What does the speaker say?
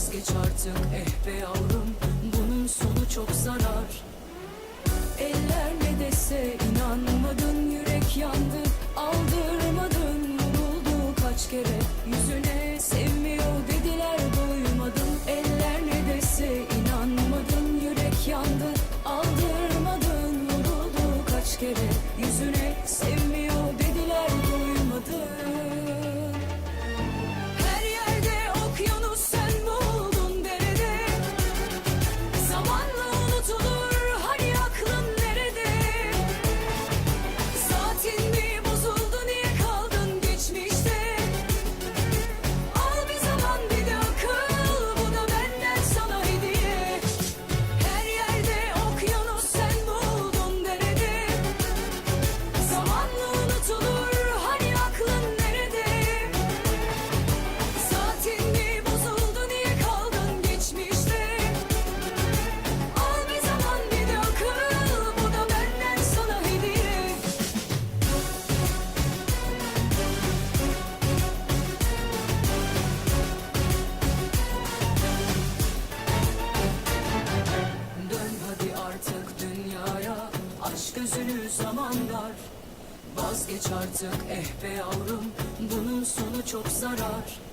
Vazgeç artık eh be yavrum. Bunun sonu çok zarar. Eller ne dese inanmadın Yürek yandı. Aldırmadın Vuruldu kaç kere. Yüzüne Sevmiyor dediler doymadın. Eller ne dese inanmadın Yürek yandı. Aldırmadın Vuruldu kaç kere. Vazgeç artık. Eh be yavrum Bunun sonu çok zarar.